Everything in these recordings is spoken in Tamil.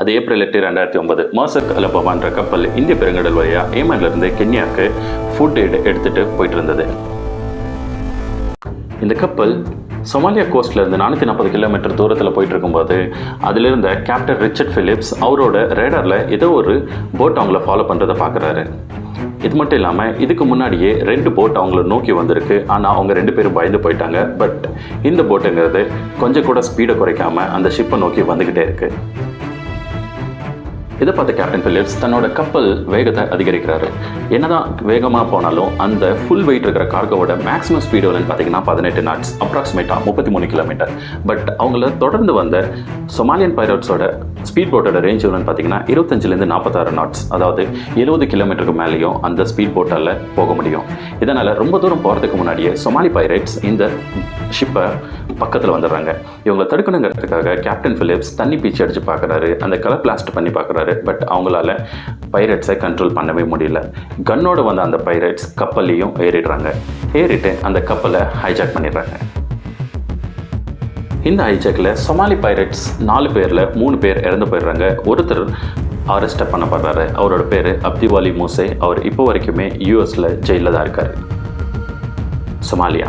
அது ஏப்ரல் எட்டு ரெண்டாயிரத்தி ஒன்பது. மர்சக் அலபாமான்ற கப்பல் இந்திய பெருங்கடல் வழியாக ஏமன்லேருந்து கென்யாவுக்கு ஃபுட் எடு எடுத்துகிட்டு போயிட்டு இருந்தது இந்த கப்பல் சோமாலியா கோஸ்ட்லேருந்து நானூற்றி நாற்பது கிலோமீட்டர் தூரத்தில் போயிட்டு இருக்கும்போது அதிலிருந்த கேப்டன் ரிச்சர்ட் ஃபிலிப்ஸ் அவரோட ரேடாரில் ஏதோ ஒரு போட் அவங்கள ஃபாலோ பண்ணுறதை பார்க்குறாரு இது மட்டும் இல்லாமல் இதுக்கு முன்னாடியே ரெண்டு போட் அவங்கள நோக்கி வந்திருக்கு. ஆனால் அவங்க ரெண்டு பேரும் பயந்து போயிட்டாங்க. பட் இந்த போட்டுங்கிறது கொஞ்சம் கூட ஸ்பீடை குறைக்காம அந்த ஷிப்பை நோக்கி வந்துக்கிட்டே இருக்குது இதை பார்த்த கேப்டன் பிலிப்ஸ் தன்னோட கப்பல் வேகத்தை அதிகரிக்கிறாரு. என்னதான் வேகமாக போனாலும் அந்த ஃபுல் வெயிட் இருக்கிற கார்கோவோட மேக்ஸிமம் ஸ்பீடு வந்து பார்த்தீங்கன்னா பதினெட்டு நாட்ஸ் அப்ராக்சிமேட்டாக முப்பத்தி மூணு கிலோமீட்டர் பட் அவங்கள தொடர்ந்து வந்த சொமாலியன் பைரட்ஸோட ஸ்பீட் போட்டோட ரேஞ்ச் வந்து பார்த்தீங்கன்னா இருபத்தஞ்சிலேருந்து நாற்பத்தாறு நாட்ஸ் அதாவது எழுபது கிலோமீட்டருக்கு மேலேயும் அந்த ஸ்பீட் போட்டால் போக முடியும். இதனால் ரொம்ப தூரம் போகிறதுக்கு முன்னாடியே சொமாலி பைரட்ஸ் இந்த ஷிப்பை பக்கத்தில் வந்துடுறாங்க. இவங்களை தடுக்கணுங்கிறதுக்காக கேப்டன் ஃபிலிப்ஸ் தண்ணி பீச்சு அடித்து பார்க்குறாரு அந்த கலர் பிளாஸ்ட் பண்ணி பார்க்குறாரு பட் அவங்களால பைரட்ஸை கண்ட்ரோல் பண்ணவே முடியல. கன்னோடு வந்த அந்த பைரட்ஸ் கப்பல்லையும் ஏறிடுறாங்க. ஏறிட்டு அந்த கப்பலை ஹைஜாக் பண்ணிடுறாங்க. இந்த ஹைஜாக்கில் சொமாலி பைரட்ஸ் நாலு பேரில் மூணு பேர் இறந்து போயிடுறாங்க. ஒருத்தர் அரெஸ்ட் பண்ணப்படுறாரு. அவரோட பேர் அப்திவாலி மூசே. அவர் இப்போ வரைக்குமே யூஎஸில் ஜெயிலில் தான் இருக்கார். சொமாலியா.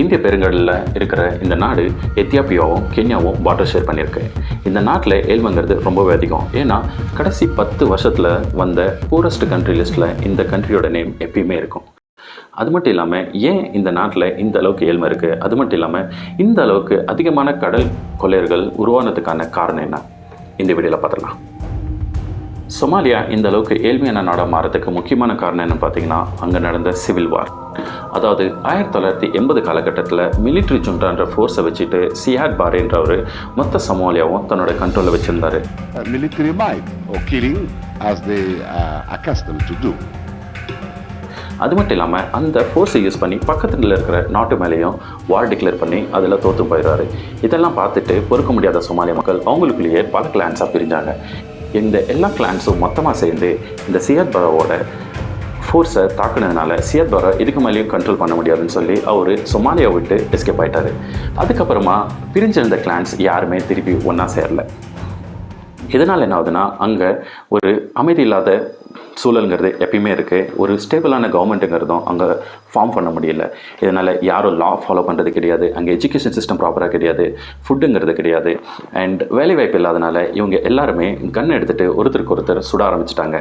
இந்திய பெருங்கடலில் இருக்கிற இந்த நாடு எத்தியோப்பியாவும் கென்யாவும் பார்டர் ஷேர் பண்ணியிருக்கு. இந்த நாட்டில் ஏழ்மைங்கிறது ரொம்பவே அதிகம். ஏன்னா கடைசி பத்து வருஷத்தில் வந்த பூரஸ்ட் கண்ட்ரி லிஸ்ட்டில் இந்த கண்ட்ரியோட நேம் எப்பயுமே இருக்கும். அது மட்டும் இல்லாமல் ஏன் இந்த நாட்டில் இந்த அளவுக்கு ஏழ்மை இருக்குது அது மட்டும் இல்லாமல் இந்த அளவுக்கு அதிகமான கடல் கொள்ளையர்கள் உருவானதுக்கான காரணம் என்ன? இந்த வீடியோவில் பார்த்துடலாம். சொமாலியா இந்த அளவுக்கு ஏழ்மையான நாடாக மாறதுக்கு முக்கியமான காரணம் என்னன்னு பார்த்தீங்கன்னா அங்கே நடந்த சிவில் வார் அதாவது ஆயிரத்தி தொள்ளாயிரத்தி எண்பது காலகட்டத்தில் மிலிட்ரி ஜுண்டான்ற ஃபோர்ஸை வச்சுட்டு சியாட் பாரேன்றவர் மொத்த சமாலியாவும் தன்னோட கண்ட்ரோலில் வச்சுருந்தாரு. Or killing as they are accustomed to do. அது மட்டும் இல்லாமல் அந்த ஃபோர்ஸை யூஸ் பண்ணி பக்கத்தில் இருக்கிற நாட்டு மேலேயும் வார் டிக்ளேர் பண்ணி அதில் தோற்று போயிடுறாரு இதெல்லாம் பார்த்துட்டு பொறுக்க முடியாத சோமாலிய மக்கள் அவங்களுக்குள்ளேயே பல கிளான்ஸாக பிரிஞ்சாங்க. இந்த எல்லா கிளான்ஸும் மொத்தமாக சேர்ந்து இந்த சியாத் பரோவோட ஃபோர்ஸை தாக்குனதுனால சியாத் இதுக்கு மேலேயும் கண்ட்ரோல் பண்ண முடியாதுன்னு சொல்லி அவர் சொமாலியா விட்டு எஸ்கேப் ஆயிட்டாரு. அதுக்கப்புறமா பிரிஞ்சிருந்த கிளான்ஸ் யாருமே திருப்பி ஒன்றா சேரல. இதனால் என்ன ஆகுதுன்னா அங்கே ஒரு அமைதி இல்லாத சூழலுங்கிறது எப்பயுமே இருக்குது ஒரு ஸ்டேபிளான கவர்மெண்ட்டுங்கிறதும் அங்கே ஃபார்ம் பண்ண முடியல. இதனால் யாரும் லா ஃபாலோ பண்ணுறது கிடையாது. அங்கே எஜுகேஷன் சிஸ்டம் ப்ராப்பராக கிடையாது. ஃபுட்டுங்கிறது கிடையாது. அண்ட் வேலைவாய்ப்பு இல்லாதனால இவங்க எல்லாருமே கன் எடுத்துகிட்டு ஒருத்தருக்கு ஒருத்தர் சுட ஆரம்பிச்சிட்டாங்க.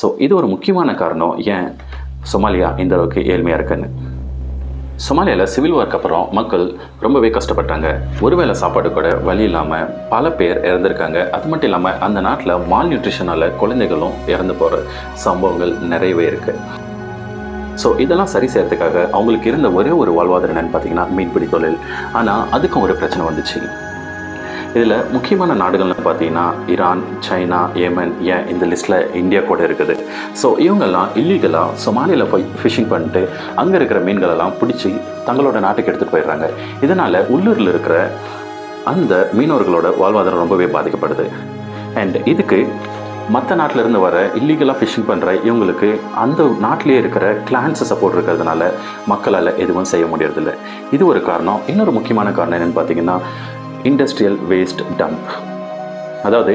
ஸோ இது ஒரு முக்கியமான காரணம். ஏன்? சொமாலியா இந்த அளவுக்கு ஏழ்மையாக இருக்குன்னு. சொமாலியாவில் சிவில் வார்க்கு அப்புறம் மக்கள் ரொம்பவே கஷ்டப்பட்டாங்க. ஒருவேளை சாப்பாடு கூட வழி இல்லாமல் பல பேர் இறந்துருக்காங்க. அது மட்டும் இல்லாமல் அந்த நாட்டில் மால் நியூட்ரிஷனால் குழந்தைகளும் இறந்து போகிற சம்பவங்கள் நிறையவே இருக்குது ஸோ இதெல்லாம் சரி செய்யறதுக்காக அவங்களுக்கு இருந்த ஒரே ஒரு வாழ்வாதாரம் என்னன்னு பார்த்தீங்கன்னா மீன்பிடி தொழில். ஆனால் அதுக்கும் ஒரு பிரச்சனை வந்துச்சு. இதில் முக்கியமான நாடுகள்னு பார்த்தீங்கன்னா ஈரான் சைனா ஏமன் ஏன் இந்த லிஸ்ட்டில் இந்தியா கூட இருக்குது. ஸோ இவங்கெல்லாம் இல்லீகலாக சொமாலியில் போய் ஃபிஷிங் பண்ணிட்டு அங்கே இருக்கிற மீன்களெல்லாம் பிடிச்சி தங்களோட நாட்டுக்கு எடுத்துகிட்டு போயிடுறாங்க. இதனால் உள்ளூரில் இருக்கிற அந்த மீனவர்களோட வாழ்வாதாரம் ரொம்பவே பாதிக்கப்படுது. அண்ட் இதுக்கு மற்ற நாட்டில் இருந்து வர இல்லீகலாக ஃபிஷிங் பண்ணுற இவங்களுக்கு அந்த நாட்டிலே இருக்கிற கிளான்ஸை சப்போர்ட் இருக்கிறதுனால மக்களால் எதுவும் செய்ய முடியறதில்ல. இது ஒரு காரணம். இன்னொரு முக்கியமான காரணம் என்னென்னு பார்த்தீங்கன்னா இண்டஸ்ட்ரியல் வேஸ்ட் டம்ப் அதாவது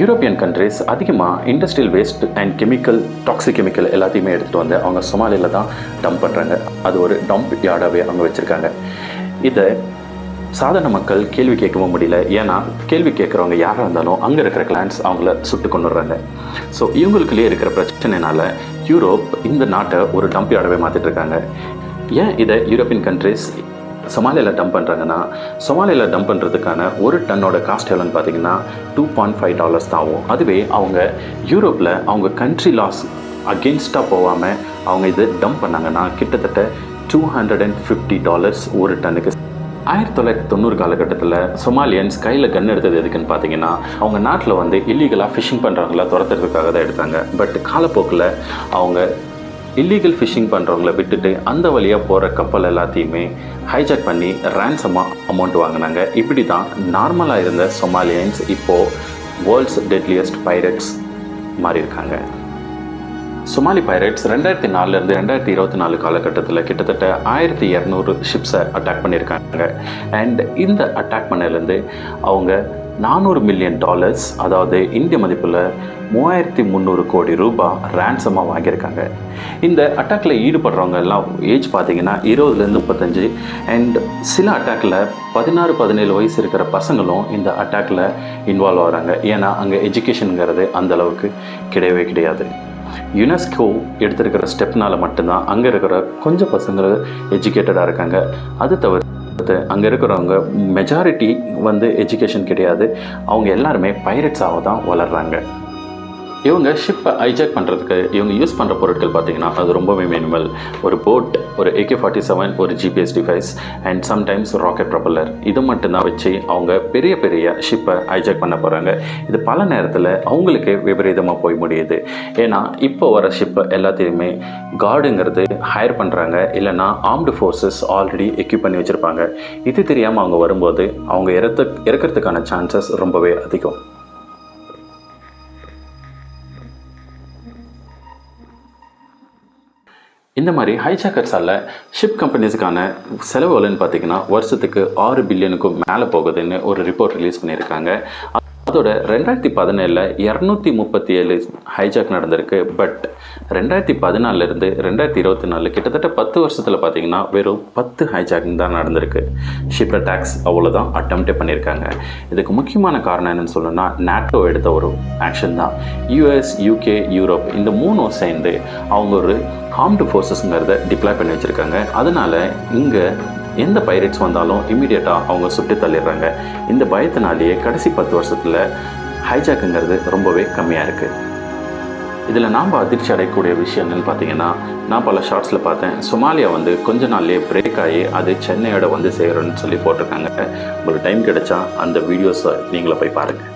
யூரோப்பியன் கண்ட்ரிஸ் அதிகமாக industrial waste and chemical toxic chemical எல்லாத்தையுமே எடுத்துகிட்டு வந்து அவங்க சொமாலியில் தான் டம்ப் பண்ணுறாங்க அது ஒரு டம்ப் யார்டாகவே அவங்க வச்சுருக்காங்க. இதை சாதாரண மக்கள் கேள்வி கேட்கவும் முடியல. ஏன்னா கேள்வி கேட்குறவங்க யாராக இருந்தாலும் அங்கே இருக்கிற கிளான்ஸ் அவங்கள சுட்டு கொண்டுடுறாங்க ஸோ இவங்களுக்குள்ளேயே இருக்கிற பிரச்சனைனால யூரோப் இந்த நாட்டை ஒரு டம்ப் யார்டாகவே மாற்றிட்டுருக்காங்க ஏன் இதை யூரோப்பியன் கண்ட்ரிஸ் சொமாலியில் டம்ப் பண்ணுறாங்கன்னா சொமாலியில் டம்ப் பண்ணுறதுக்கான ஒரு டன்னோட காஸ்ட் எவ்வளோன்னு பார்த்தீங்கன்னா டூ பாயிண்ட் ஃபைவ் டாலர்ஸ் தான் ஆகும். அதுவே அவங்க யூரோப்பில் அவங்க கண்ட்ரி லாஸ் அகெயின்ஸ்டாக போகாமல் அவங்க இது டம்ப் பண்ணாங்கன்னா கிட்டத்தட்ட two hundred and fifty dollars ஒரு டன்னுக்கு. ஆயிரத்தி தொள்ளாயிரத்தி தொண்ணூறு காலகட்டத்தில் சொமாலியன்ஸ் கையில் கன் எடுத்தது எதுக்குன்னு பார்த்தீங்கன்னா அவங்க நாட்டில் வந்து இல்லீகலாக ஃபிஷிங் பண்ணுறவங்கள துரத்துறதுக்காக தான் எடுத்தாங்க. பட் காலப்போக்கில் அவங்க இல்லீகல் ஃபிஷிங் பண்ணுறவங்கள விட்டுட்டு அந்த வழியாக போகிற கப்பல் எல்லாத்தையுமே ஹைஜாக் பண்ணி ரேன்சமாக அமௌண்ட் வாங்கினாங்க. இப்படி தான் நார்மலாக இருந்த சொமாலியன்ஸ் இப்போது வேர்ல்ட்ஸ் டெட்லியஸ்ட் பைரட்ஸ் மாறி இருக்காங்க சொமாலி பைரேட்ஸ் ரெண்டாயிரத்தி நாலுலேருந்து ரெண்டாயிரத்தி இருபத்தி நாலு காலகட்டத்தில் கிட்டத்தட்ட ஆயிரத்தி இரநூறு ஷிப்ஸை அட்டாக் பண்ணியிருக்காங்க. அண்ட் இந்த அட்டாக் பண்ணலேருந்து அவங்க நானூறு மில்லியன் டாலர்ஸ் அதாவது இந்திய மதிப்பில் மூவாயிரத்தி முந்நூறு கோடி ரூபாய் ரேன்சமாக வாங்கியிருக்காங்க. இந்த அட்டாக்ல ஈடுபடுறவங்க எல்லாம் ஏஜ் பார்த்தீங்கன்னா இருபதுலேருந்து முப்பத்தஞ்சு. அண்ட் சில அட்டாக்ல பதினாறு பதினேழு வயசு இருக்கிற பசங்களும் இந்த அட்டாக்ல இன்வால்வ் ஆகிறாங்க. ஏன்னா அங்கே எஜுகேஷனுங்கிறது அந்த அளவுக்கு கிடையவே கிடையாது. யுனெஸ்கோ எடுத்திருக்கிற ஸ்டெப்னால மட்டும்தான் அங்கே இருக்கிற கொஞ்சம் பசங்க எஜுகேட்டடாக இருக்காங்க. அது தவிர்த்து அங்கே இருக்கிறவங்க மெஜாரிட்டி வந்து எஜுகேஷன் கிடையாது. அவங்க எல்லாருமே பைரட்ஸாக தான் வளர்கிறாங்க இவங்க ஷிப்பை ஹைஜாக் பண்ணுறதுக்கு இவங்க யூஸ் பண்ணுற பொருட்கள் பார்த்தீங்கன்னா அது ரொம்பவே மினிமல் ஒரு போட் ஒரு ஏகே ஃபார்ட்டி செவன் ஒரு GPS device and sometimes rocket propeller இது மட்டும்தான் வச்சு அவங்க பெரிய பெரிய ஷிப்பை ஹைஜாக் பண்ண போகிறாங்க இது பல நேரத்தில் அவங்களுக்கு விபரீதமாக போய் முடியுது. ஏன்னா இப்போ வர ஷிப்பை எல்லாத்தையுமே கார்டுங்கிறது ஹையர் பண்ணுறாங்க இல்லைன்னா ஆர்ம்டு ஃபோர்ஸஸ் ஆல்ரெடி எக்யூப் பண்ணி வச்சுருப்பாங்க. இது தெரியாமல் அவங்க வரும்போது அவங்க இறத்து இறக்கிறதுக்கான சான்சஸ் ரொம்பவே அதிகம். இந்த மாதிரி ஹைஜாக்கர்ஸால் ஷிப் கம்பெனிஸுக்கான செலவுகளுன்னு பார்த்தீங்கன்னா வருஷத்துக்கு ஆறு பில்லியனுக்கும் மேலே போகுதுன்னு ஒரு ரிப்போர்ட் ரிலீஸ் பண்ணியிருக்காங்க. அதோட ரெண்டாயிரத்தி பதினேழில் இரநூத்தி முப்பத்தி ஏழு ஹைஜாக் நடந்திருக்கு. பட் ரெண்டாயிரத்தி பதினாலிருந்து ரெண்டாயிரத்தி இருபத்தி நாலு கிட்டத்தட்ட பத்து வருஷத்தில் பார்த்தீங்கன்னா வெறும் பத்து ஹைஜாக்கிங் தான் நடந்திருக்கு. ஷிப் அட்டாக்ஸ் அவ்வளோதான் அட்டம்ப்டே பண்ணியிருக்காங்க இதுக்கு முக்கியமான காரணம் என்னன்னு சொல்லணும்னா நேட்டோ எடுத்த ஒரு ஆக்ஷன் தான். யூஎஸ் யூகே யூரோப் இந்த மூணும் சேர்ந்து அவங்க ஒரு ஆர்ம்டு ஃபோர்ஸஸ்ங்கிறத டிப்ளாய் பண்ணி வச்சுருக்காங்க. அதனால் இங்கே எந்த பைரட்ஸ் வந்தாலும் இமீடியட்டாக அவங்க சுட்டு தள்ளிடுறாங்க. இந்த பயத்தினாலேயே கடைசி பத்து வருஷத்தில் ஹைஜாக்குங்கிறது ரொம்பவே கம்மியாக இருக்குது இதில் நாம் அதிர்ச்சி அடையக்கூடிய விஷயம் என்னென்னு பார்த்தீங்கன்னா நான் பல ஷார்ட்ஸில் பார்த்தேன். சொமாலியா வந்து கொஞ்ச நாள்லேயே பிரேக் ஆகி அது சென்னையோட வந்து சேரணும்னு சொல்லி போட்டிருக்காங்க. உங்களுக்கு டைம் கிடைச்சா அந்த வீடியோஸை நீங்களே போய் பாருங்கள்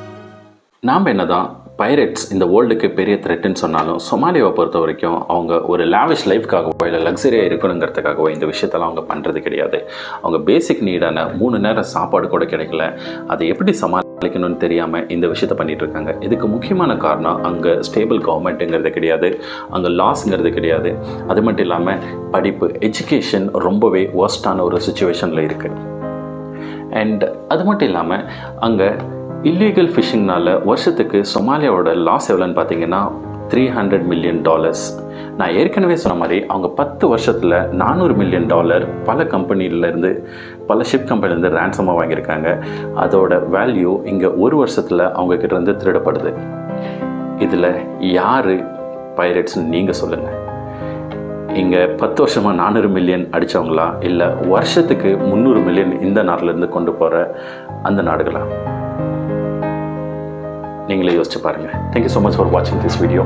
நாம் என்ன தான் பைரட்ஸ் இந்த வேர்ல்டுக்கு பெரிய த்ரெட்டுன்னு சொன்னாலும் சொமாலியாவை பொறுத்த வரைக்கும் அவங்க ஒரு லாவிஷ் லைஃப்காகவோ இல்லை லக்ஸரியாக இருக்கணுங்கிறதுக்காகவோ இந்த விஷயத்தெல்லாம் அவங்க பண்ணுறது கிடையாது. அவங்க பேசிக் நீடான மூணு நேரம் சாப்பாடு கூட கிடைக்கல. அதை எப்படி சமாளிக்கணும்னு தெரியாமல் இந்த விஷயத்த பண்ணிகிட்டு இருக்காங்க. இதுக்கு முக்கியமான காரணம் அங்கே ஸ்டேபிள் கவர்மெண்ட்டுங்கிறது கிடையாது. அங்கே லாஸ்ங்கிறது கிடையாது. அது மட்டும் இல்லாமல் படிப்பு எஜுகேஷன் ரொம்பவே ஒர்ஸ்டான ஒரு சுச்சுவேஷனில் இருக்குது அண்ட் அது மட்டும் இல்லாமல் அங்கே இல்லீகல் ஃபிஷிங்னால வருஷத்துக்கு சொமாலியாவோட லாஸ் எவ்வளோன்னு பார்த்தீங்கன்னா த்ரீ ஹண்ட்ரட் மில்லியன் டாலர்ஸ் நான் ஏற்கனவே சொன்ன மாதிரி அவங்க பத்து வருஷத்தில் நானூறு மில்லியன் டாலர் பல கம்பெனிலேருந்து பல ஷிப் கம்பெனிலேருந்து ரேன்சமாக வாங்கியிருக்காங்க. அதோட வேல்யூ இங்கே ஒரு வருஷத்தில் அவங்க திருடப்படுது. இதில் யார் பைரட்ஸ்ன்னு நீங்கள் சொல்லுங்கள் இங்கே பத்து வருஷமாக நானூறு மில்லியன் அடித்தவங்களா இல்லை வருஷத்துக்கு முந்நூறு மில்லியன் இந்த நாட்டிலேருந்து கொண்டு போகிற அந்த நாடுகளா? நீங்களே யோசிச்சு பாருங்கள் thank you so much for வாட்சிங் திஸ் வீடியோ